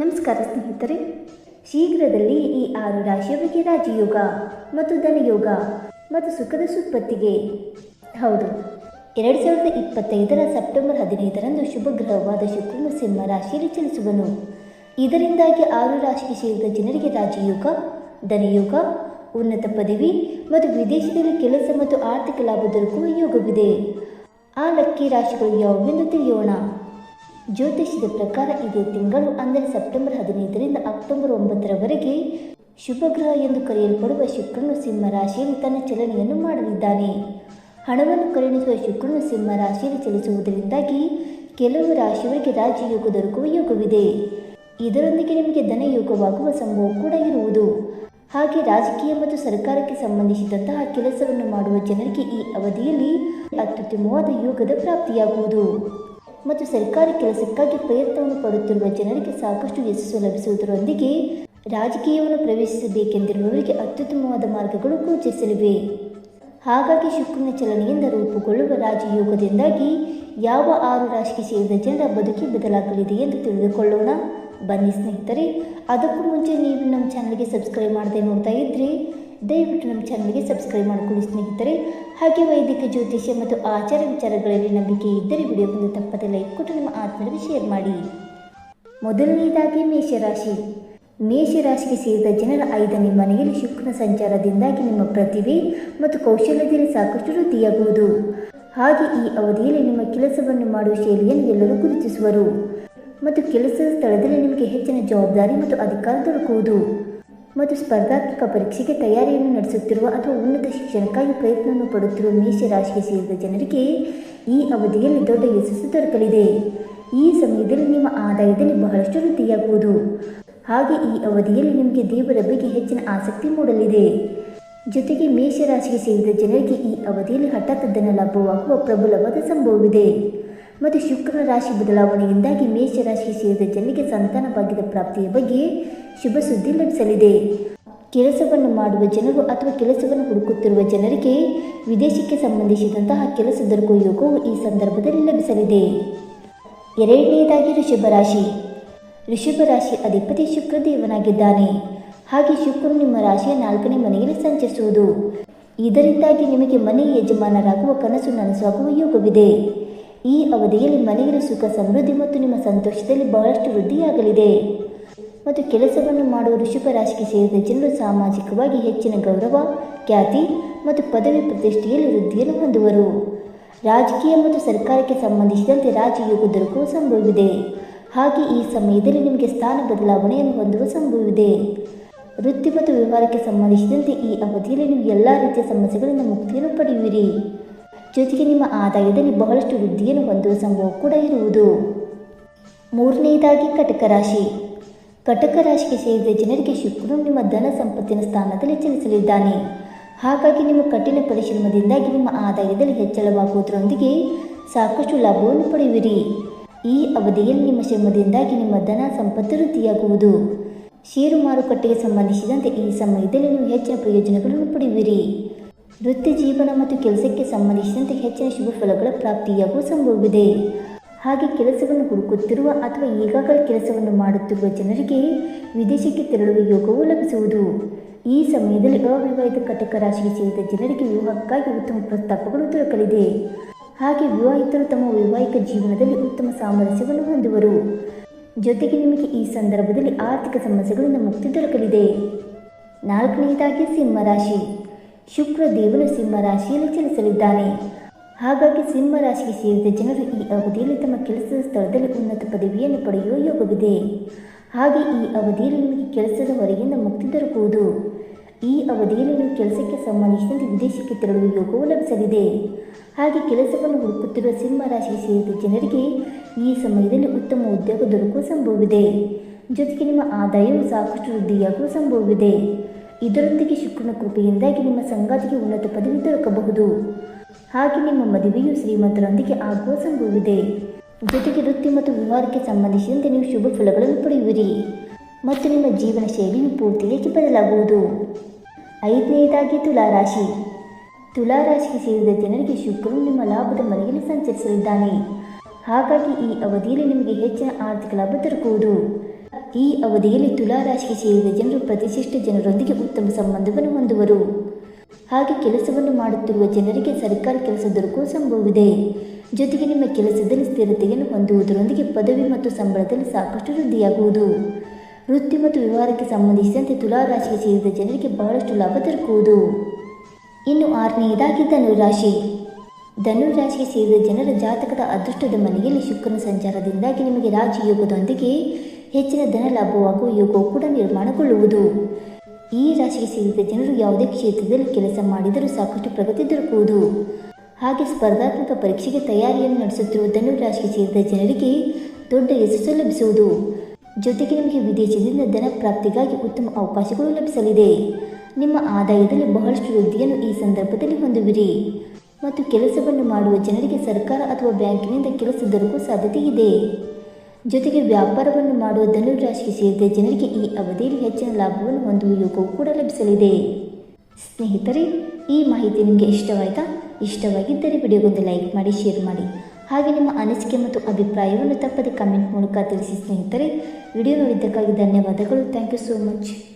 ನಮಸ್ಕಾರ ಸ್ನೇಹಿತರೆ. ಶೀಘ್ರದಲ್ಲಿ ಈ ಆರು ರಾಶಿಯವರಿಗೆ ರಾಜಯೋಗ ಮತ್ತು ಧನಯೋಗ ಮತ್ತು ಸುಖದ ಸುತ್ಪತ್ತಿಗೆ. ಹೌದು, ಎರಡು ಸಾವಿರದ ಇಪ್ಪತ್ತೈದರ ಸೆಪ್ಟೆಂಬರ್ ಹದಿನೈದರಂದು ಶುಭ ಗ್ರಹವಾದ ಶುಕ್ರನು ಸಿಂಹ ರಾಶಿಯಲ್ಲಿ ಚಲಿಸುವನು. ಇದರಿಂದಾಗಿ ಆರು ರಾಶಿಗೆ ಸೇರಿದ ಜನರಿಗೆ ರಾಜಯೋಗ, ಧನಯೋಗ, ಉನ್ನತ ಪದವಿ ಮತ್ತು ವಿದೇಶದಲ್ಲಿ ಕೆಲಸ ಮತ್ತು ಆರ್ಥಿಕ ಲಾಭ ದೊರಕುವ ಯೋಗವಿದೆ. ಆ ಲಕ್ಕಿ ರಾಶಿಗಳು ಯಾವುವೆಂದು ತಿಳಿಯೋಣ. ಜ್ಯೋತಿಷ್ಯದ ಪ್ರಕಾರ ಇದೇ ತಿಂಗಳು, ಅಂದರೆ ಸೆಪ್ಟೆಂಬರ್ ಹದಿನೈದರಿಂದ ಅಕ್ಟೋಬರ್ ಒಂಬತ್ತರವರೆಗೆ ಶುಭಗ್ರಹ ಎಂದು ಕರೆಯಲ್ಪಡುವ ಶುಕ್ರನು ಸಿಂಹ ರಾಶಿಯಲ್ಲಿ ತನ್ನ ಚಲನೆಯನ್ನು ಮಾಡಲಿದ್ದಾನೆ ಹಣವನ್ನು ಕರುಣಿಸುವ ಶುಕ್ರನು ಸಿಂಹ ರಾಶಿಯಲ್ಲಿ ಚಲಿಸುವುದರಿಂದಾಗಿ ಕೆಲವು ರಾಶಿಯವರಿಗೆ ರಾಜಯೋಗ ದೊರಕುವ ಯೋಗವಿದೆ. ಇದರೊಂದಿಗೆ ನಿಮಗೆ ಧನಯೋಗವಾಗುವ ಸಂಭವ ಕೂಡ ಇರುವುದು. ಹಾಗೆ ರಾಜಕೀಯ ಮತ್ತು ಸರ್ಕಾರಕ್ಕೆ ಸಂಬಂಧಿಸಿದಂತಹ ಕೆಲಸವನ್ನು ಮಾಡುವ ಜನರಿಗೆ ಈ ಅವಧಿಯಲ್ಲಿ ಅತ್ಯುತ್ತಮವಾದ ಯೋಗದ ಪ್ರಾಪ್ತಿಯಾಗುವುದು. ಮತ್ತು ಸರ್ಕಾರಿ ಕೆಲಸಕ್ಕಾಗಿ ಪ್ರಯತ್ನವನ್ನು ಪಡುತ್ತಿರುವ ಜನರಿಗೆ ಸಾಕಷ್ಟು ಯಶಸ್ಸು ಲಭಿಸುವುದರೊಂದಿಗೆ ರಾಜಕೀಯವನ್ನು ಪ್ರವೇಶಿಸಬೇಕೆಂದಿರುವವರಿಗೆ ಅತ್ಯುತ್ತಮವಾದ ಮಾರ್ಗಗಳು ಗೋಚರಿಸಲಿವೆ. ಹಾಗಾಗಿ ಶುಕ್ರನ ಚಲನೆಯಿಂದ ರೂಪುಗೊಳ್ಳುವ ರಾಜಯೋಗದಿಂದಾಗಿ ಯಾವ ಆರು ರಾಶಿಗೆ ಸೇರಿದ ಜನರ ಬದುಕಿ ಬದಲಾಗಲಿದೆ ಎಂದು ತಿಳಿದುಕೊಳ್ಳೋಣ. ಬನ್ನಿ ಸ್ನೇಹಿತರೆ, ಅದಕ್ಕೂ ಮುಂಚೆ ನೀವು ನಮ್ಮ ಚಾನಲ್ಗೆ ಸಬ್ಸ್ಕ್ರೈಬ್ ಮಾಡದೆ ನೋಡ್ತಾ ಇದ್ದರೆ ದಯವಿಟ್ಟು ನಮ್ಮ ಚಾನಲ್ಗೆ ಸಬ್ಸ್ಕ್ರೈಬ್ ಮಾಡಿಕೊಳ್ಳಿ ಸ್ನೇಹಿತರೆ. ಹಾಗೆ ವೈದಿಕ ಜ್ಯೋತಿಷ್ಯ ಮತ್ತು ಆಚಾರ ವಿಚಾರಗಳಲ್ಲಿ ನಂಬಿಕೆ ಇದ್ದರೆ ವಿಡಿಯೋವನ್ನು ತಪ್ಪದೆ ಲೈಕ್ ಕೊಟ್ಟು ನಿಮ್ಮ ಆತ್ಮರಿಗೆ ಶೇರ್ ಮಾಡಿ. ಮೊದಲನೆಯದಾಗಿ ಮೇಷರಾಶಿ. ಮೇಷರಾಶಿಗೆ ಸೇರಿದ ಜನರ ಐದನೇ ಮನೆಯಲ್ಲಿ ಶುಕ್ರನ ಸಂಚಾರದಿಂದಾಗಿ ನಿಮ್ಮ ಪ್ರತಿಭೆ ಮತ್ತು ಕೌಶಲ್ಯದಲ್ಲಿ ಸಾಕಷ್ಟು ವೃದ್ಧಿಯಾಗುವುದು. ಹಾಗೆ ಈ ಅವಧಿಯಲ್ಲಿ ನಿಮ್ಮ ಕೆಲಸವನ್ನು ಮಾಡುವ ಶೈಲಿಯನ್ನು ಎಲ್ಲರೂ ಗುರುತಿಸುವರು. ಮತ್ತು ಕೆಲಸದ ಸ್ಥಳದಲ್ಲಿ ನಿಮಗೆ ಹೆಚ್ಚಿನ ಜವಾಬ್ದಾರಿ ಮತ್ತು ಅಧಿಕಾರ ದೊರಕುವುದು. ಮತ್ತು ಸ್ಪರ್ಧಾತ್ಮಕ ಪರೀಕ್ಷೆಗೆ ತಯಾರಿಯನ್ನು ನಡೆಸುತ್ತಿರುವ ಅಥವಾ ಉನ್ನತ ಶಿಕ್ಷಣಕ್ಕಾಗಿ ಪ್ರಯತ್ನವನ್ನು ಪಡುತ್ತಿರುವ ಮೇಷರಾಶಿಗೆ ಸೇರಿದ ಜನರಿಗೆ ಈ ಅವಧಿಯಲ್ಲಿ ದೊಡ್ಡ ಯಶಸ್ಸು ದೊರಕಲಿದೆ. ಈ ಸಮಯದಲ್ಲಿ ನಿಮ್ಮ ಆದಾಯದಲ್ಲಿ ಬಹಳಷ್ಟು ವೃದ್ಧಿಯಾಗುವುದು. ಹಾಗೆ ಈ ಅವಧಿಯಲ್ಲಿ ನಿಮಗೆ ದೇವರ ಬಗ್ಗೆ ಹೆಚ್ಚಿನ ಆಸಕ್ತಿ ಮೂಡಲಿದೆ. ಜೊತೆಗೆ ಮೇಷರಾಶಿಗೆ ಸೇರಿದ ಜನರಿಗೆ ಈ ಅವಧಿಯಲ್ಲಿ ಹಠಾತ್ ಧನ ಲಾಭವಾಗುವ ಪ್ರಬಲವಾದ ಸಂಭವವಿದೆ. ಮತ್ತು ಶುಕ್ರ ರಾಶಿ ಬದಲಾವಣೆಯಿಂದಾಗಿ ಮೇಷ ರಾಶಿ ಸೇರಿದ ಜನರಿಗೆ ಸಂತಾನ ಭಾಗ್ಯದ ಪ್ರಾಪ್ತಿಯ ಬಗ್ಗೆ ಶುಭ ಸುದ್ದಿ ಲಭಿಸಲಿದೆ. ಕೆಲಸವನ್ನು ಮಾಡುವ ಜನರು ಅಥವಾ ಕೆಲಸವನ್ನು ಹುಡುಕುತ್ತಿರುವ ಜನರಿಗೆ ವಿದೇಶಕ್ಕೆ ಸಂಬಂಧಿಸಿದಂತಹ ಕೆಲಸ ದೊರಕುವ ಯೋಗವು ಈ ಸಂದರ್ಭದಲ್ಲಿ ಲಭಿಸಲಿದೆ. ಎರಡನೆಯದಾಗಿ ಋಷಭ ರಾಶಿ. ಋಷಭ ರಾಶಿ ಅಧಿಪತಿ ಶುಕ್ರ ದೇವನಾಗಿದ್ದಾನೆ ಹಾಗೆ ಶುಕ್ರನು ನಿಮ್ಮ ರಾಶಿಯ ನಾಲ್ಕನೇ ಮನೆಯಲ್ಲಿ ಸಂಚರಿಸುವುದು. ಇದರಿಂದಾಗಿ ನಿಮಗೆ ಮನೆ ಯಜಮಾನರಾಗುವ ಕನಸು ನನಸಾಗುವ ಯೋಗವಿದೆ. ಈ ಅವಧಿಯಲ್ಲಿ ಮನೆಯಲ್ಲಿ ಸುಖ, ಸಮೃದ್ಧಿ ಮತ್ತು ನಿಮ್ಮ ಸಂತೋಷದಲ್ಲಿ ಬಹಳಷ್ಟು ವೃದ್ಧಿಯಾಗಲಿದೆ. ಮತ್ತು ಕೆಲಸವನ್ನು ಮಾಡುವ ಋಷಭ ರಾಶಿಗೆ ಸೇರಿದ ಜನರು ಸಾಮಾಜಿಕವಾಗಿ ಹೆಚ್ಚಿನ ಗೌರವ, ಖ್ಯಾತಿ ಮತ್ತು ಪದವಿ ಪ್ರತಿಷ್ಠೆಯಲ್ಲಿ ವೃದ್ಧಿಯನ್ನು ಹೊಂದುವರು. ರಾಜಕೀಯ ಮತ್ತು ಸರ್ಕಾರಕ್ಕೆ ಸಂಬಂಧಿಸಿದಂತೆ ರಾಜಯೋಗ ದೊರಕುವ ಸಂಭವವಿದೆ. ಹಾಗೆ ಈ ಸಮಯದಲ್ಲಿ ನಿಮಗೆ ಸ್ಥಾನ ಬದಲಾವಣೆಯನ್ನು ಹೊಂದುವ ಸಂಭವವಿದೆ. ವೃತ್ತಿ ಮತ್ತು ವ್ಯವಹಾರಕ್ಕೆ ಸಂಬಂಧಿಸಿದಂತೆ ಈ ಅವಧಿಯಲ್ಲಿ ನೀವು ಎಲ್ಲ ರೀತಿಯ ಸಮಸ್ಯೆಗಳಿಂದ ಮುಕ್ತಿಯನ್ನು ಪಡೆಯುವಿರಿ. ಜೊತೆಗೆ ನಿಮ್ಮ ಆದಾಯದಲ್ಲಿ ಬಹಳಷ್ಟು ವೃದ್ಧಿಯನ್ನು ಹೊಂದುವ ಸಂಭವ ಕೂಡ ಇರುವುದು. ಮೂರನೆಯದಾಗಿ ಕಟಕ ರಾಶಿ. ಕಟಕ ರಾಶಿಗೆ ಸೇರಿದ ಜನರಿಗೆ ಶುಕ್ರನು ನಿಮ್ಮ ಧನ ಸಂಪತ್ತಿನ ಸ್ಥಾನದಲ್ಲಿ ಚಲಿಸಲಿದ್ದಾನೆ. ಹಾಗಾಗಿ ನಿಮ್ಮ ಕಠಿಣ ಪರಿಶ್ರಮದಿಂದಾಗಿ ನಿಮ್ಮ ಆದಾಯದಲ್ಲಿ ಹೆಚ್ಚಳವಾಗುವುದರೊಂದಿಗೆ ಸಾಕಷ್ಟು ಲಾಭವನ್ನು ಪಡೆಯುವಿರಿ. ಈ ಅವಧಿಯಲ್ಲಿ ನಿಮ್ಮ ಶ್ರಮದಿಂದಾಗಿ ನಿಮ್ಮ ಧನ ಸಂಪತ್ತು ವೃದ್ಧಿಯಾಗುವುದು. ಷೇರು ಮಾರುಕಟ್ಟೆಗೆ ಸಂಬಂಧಿಸಿದಂತೆ ಈ ಸಮಯದಲ್ಲಿ ನೀವು ಹೆಚ್ಚಿನ ಪ್ರಯೋಜನಗಳನ್ನು ಪಡೆಯುವಿರಿ. ವೃತ್ತಿ ಜೀವನ ಮತ್ತು ಕೆಲಸಕ್ಕೆ ಸಂಬಂಧಿಸಿದಂತೆ ಹೆಚ್ಚಿನ ಶುಭ ಫಲಗಳ ಪ್ರಾಪ್ತಿಯಾಗುವ ಸಂಭವವಿದೆ. ಹಾಗೆ ಕೆಲಸವನ್ನು ಹುಡುಕುತ್ತಿರುವ ಅಥವಾ ಈಗಾಗಲೇ ಕೆಲಸವನ್ನು ಮಾಡುತ್ತಿರುವ ಜನರಿಗೆ ವಿದೇಶಕ್ಕೆ ತೆರಳುವ ಯೋಗವು ಲಭಿಸುವುದು. ಈ ಸಮಯದಲ್ಲಿ ಅವಿವಾಹಿತ ಕಟಕ ರಾಶಿಗೆ ಸೇರಿದ ಜನರಿಗೆ ವಿವಾಹಕ್ಕಾಗಿ ಉತ್ತಮ ಪ್ರಸ್ತಾಪಗಳು ದೊರಕಲಿದೆ. ಹಾಗೆ ವಿವಾಹಿತರು ತಮ್ಮ ವೈವಾಹಿಕ ಜೀವನದಲ್ಲಿ ಉತ್ತಮ ಸಾಮರಸ್ಯವನ್ನು ಹೊಂದುವರು. ಜೊತೆಗೆ ನಿಮಗೆ ಈ ಸಂದರ್ಭದಲ್ಲಿ ಆರ್ಥಿಕ ಸಮಸ್ಯೆಗಳಿಂದ ಮುಕ್ತಿ ದೊರಕಲಿದೆ. ನಾಲ್ಕನೆಯದಾಗಿ ಸಿಂಹರಾಶಿ ಶುಕ್ರ ದೇವನು ಸಿಂಹ ರಾಶಿಯಲ್ಲಿ ಚಲಿಸಲಿದ್ದಾನೆ. ಹಾಗಾಗಿ ಸಿಂಹ ರಾಶಿಗೆ ಸೇರಿದ ಜನರು ಈ ಅವಧಿಯಲ್ಲಿ ತಮ್ಮ ಕೆಲಸದ ಸ್ಥಳದಲ್ಲಿ ಉನ್ನತ ಪದವಿಯನ್ನು ಪಡೆಯುವ ಯೋಗವಿದೆ. ಹಾಗೆ ಈ ಅವಧಿಯಲ್ಲಿ ನಿಮಗೆ ಕೆಲಸದ ಹೊರಗಿಂದ ಮುಕ್ತಿ ದೊರಕುವುದು. ಈ ಅವಧಿಯಲ್ಲಿ ನೀವು ಕೆಲಸಕ್ಕೆ ಸಂಬಂಧಿಸಿದಂತೆ ವಿದೇಶಕ್ಕೆ ತೆರಳುವ ಯೋಗವು ಲಭಿಸಲಿದೆ. ಹಾಗೆ ಕೆಲಸವನ್ನು ಹುಡುಕುತ್ತಿರುವ ಸಿಂಹ ರಾಶಿಗೆ ಸೇರಿದ ಜನರಿಗೆ ಈ ಸಮಯದಲ್ಲಿ ಉತ್ತಮ ಉದ್ಯೋಗ ದೊರಕುವ ಸಂಭವವಿದೆ. ಜೊತೆಗೆ ನಿಮ್ಮ ಆದಾಯವು ಸಾಕಷ್ಟು ವೃದ್ಧಿಯಾಗುವ ಸಂಭವವಿದೆ. ಇದರೊಂದಿಗೆ ಶುಕ್ರನ ಕೃಪೆಯಿಂದಾಗಿ ನಿಮ್ಮ ಸಂಗಾತಿಗೆ ಉನ್ನತ ಪದವಿ ದೊರಕಬಹುದು. ಹಾಗೆ ನಿಮ್ಮ ಮದುವೆಯು ಶ್ರೀಮಂತರೊಂದಿಗೆ ಆಗುವ ಸಂಭವವಿದೆ. ಜೊತೆಗೆ ವೃತ್ತಿ ಮತ್ತು ವಿವಾಹಕ್ಕೆ ಸಂಬಂಧಿಸಿದಂತೆ ನೀವು ಶುಭ ಫಲಗಳನ್ನು ಪಡೆಯುವಿರಿ. ಮತ್ತು ನಿಮ್ಮ ಜೀವನ ಶೈಲಿಯು ಪೂರ್ತಿಯಾಗಿ ಬದಲಾಗುವುದು. ಐದನೆಯದಾಗಿ ತುಲಾರಾಶಿ. ತುಲಾರಾಶಿಗೆ ಸೇರಿದ ಜನರಿಗೆ ಶುಕ್ರನು ನಿಮ್ಮ ಲಾಭದ ಮನೆಯಲ್ಲಿ ಸಂಚರಿಸಲಿದ್ದಾನೆ. ಹಾಗಾಗಿ ಈ ಅವಧಿಯಲ್ಲಿ ನಿಮಗೆ ಹೆಚ್ಚಿನ ಆರ್ಥಿಕ ಲಾಭ ದೊರಕುವುದು. ಈ ಅವಧಿಯಲ್ಲಿ ತುಲಾ ರಾಶಿಗೆ ಸೇರಿದ ಜನರು ಪ್ರತಿಷ್ಠಿತ ಜನರೊಂದಿಗೆ ಉತ್ತಮ ಸಂಬಂಧವನ್ನು ಹೊಂದುವರು. ಹಾಗೆ ಕೆಲಸವನ್ನು ಮಾಡುತ್ತಿರುವ ಜನರಿಗೆ ಸರ್ಕಾರಿ ಕೆಲಸ ದೊರಕುವ ಸಂಭವವಿದೆ. ಜೊತೆಗೆ ನಿಮ್ಮ ಕೆಲಸದಲ್ಲಿ ಸ್ಥಿರತೆಯನ್ನು ಹೊಂದುವುದರೊಂದಿಗೆ ಪದವಿ ಮತ್ತು ಸಂಬಳದಲ್ಲಿ ಸಾಕಷ್ಟು ವೃದ್ಧಿಯಾಗುವುದು. ವೃತ್ತಿ ಮತ್ತು ವ್ಯವಹಾರಕ್ಕೆ ಸಂಬಂಧಿಸಿದಂತೆ ತುಲಾ ರಾಶಿಗೆ ಸೇರಿದ ಜನರಿಗೆ ಬಹಳಷ್ಟು ಲಾಭ ದೊರಕುವುದು. ಇನ್ನು ಆರನೆಯದಾಗಿ ಧನುರಾಶಿ. ಧನುರಾಶಿಗೆ ಸೇರಿದ ಜನರ ಜಾತಕದ ಅದೃಷ್ಟದ ಮನೆಯಲ್ಲಿ ಶುಕ್ರನ ಸಂಚಾರದಿಂದಾಗಿ ನಿಮಗೆ ರಾಜಯೋಗದೊಂದಿಗೆ ಹೆಚ್ಚಿನ ಧನ ಲಾಭವಾಗುವ ಯೋಗವು ಕೂಡ ನಿರ್ಮಾಣಗೊಳ್ಳುವುದು ಈ ರಾಶಿಗೆ ಸೇರಿದ ಜನರು ಯಾವುದೇ ಕ್ಷೇತ್ರದಲ್ಲಿ ಕೆಲಸ ಮಾಡಿದರೂ ಸಾಕಷ್ಟು ಪ್ರಗತಿ ದೊರಕುವುದು. ಹಾಗೆ ಸ್ಪರ್ಧಾತ್ಮಕ ಪರೀಕ್ಷೆಗೆ ತಯಾರಿಯನ್ನು ನಡೆಸುತ್ತಿರುವ ಧನು ರಾಶಿಗೆ ಸೇರಿದ ಜನರಿಗೆ ದೊಡ್ಡ ಯಶಸ್ಸು ಲಭಿಸುವುದು. ಜೊತೆಗೆ ನಿಮಗೆ ವಿದೇಶದಿಂದ ಧನ ಪ್ರಾಪ್ತಿಗಾಗಿ ಉತ್ತಮ ಅವಕಾಶಗಳು ಲಭಿಸಲಿದೆ. ನಿಮ್ಮ ಆದಾಯದಲ್ಲಿ ಬಹಳಷ್ಟು ವೃದ್ಧಿಯನ್ನು ಈ ಸಂದರ್ಭದಲ್ಲಿ ಹೊಂದುವಿರಿ. ಮತ್ತು ಕೆಲಸವನ್ನು ಮಾಡುವ ಜನರಿಗೆ ಸರ್ಕಾರ ಅಥವಾ ಬ್ಯಾಂಕಿನಿಂದ ಕೆಲಸ ದೊರಕುವ ಸಾಧ್ಯತೆ ಇದೆ ಜೊತೆಗೆ ವ್ಯಾಪಾರವನ್ನು ಮಾಡುವ ಧನುರಾಶಿಗೆ ಸೇರಿದ ಜನರಿಗೆ ಈ ಅವಧಿಯಲ್ಲಿ ಹೆಚ್ಚಿನ ಲಾಭವನ್ನು ಹೊಂದುವ ಯೋಗವು ಕೂಡ ಲಭಿಸಲಿದೆ. ಸ್ನೇಹಿತರೆ, ಈ ಮಾಹಿತಿ ನಿಮಗೆ ಇಷ್ಟವಾಯಿತಾ? ಇಷ್ಟವಾಗಿದ್ದರೆ ವಿಡಿಯೋಗೊಂದು ಲೈಕ್ ಮಾಡಿ, ಶೇರ್ ಮಾಡಿ. ಹಾಗೆ ನಿಮ್ಮ ಅನಿಸಿಕೆ ಮತ್ತು ಅಭಿಪ್ರಾಯವನ್ನು ತಪ್ಪದೆ ಕಮೆಂಟ್ ಮೂಲಕ ತಿಳಿಸಿ ಸ್ನೇಹಿತರೆ. ವಿಡಿಯೋ ನೋಡಿದ್ದಕ್ಕಾಗಿ ಧನ್ಯವಾದಗಳು. Thank you so much.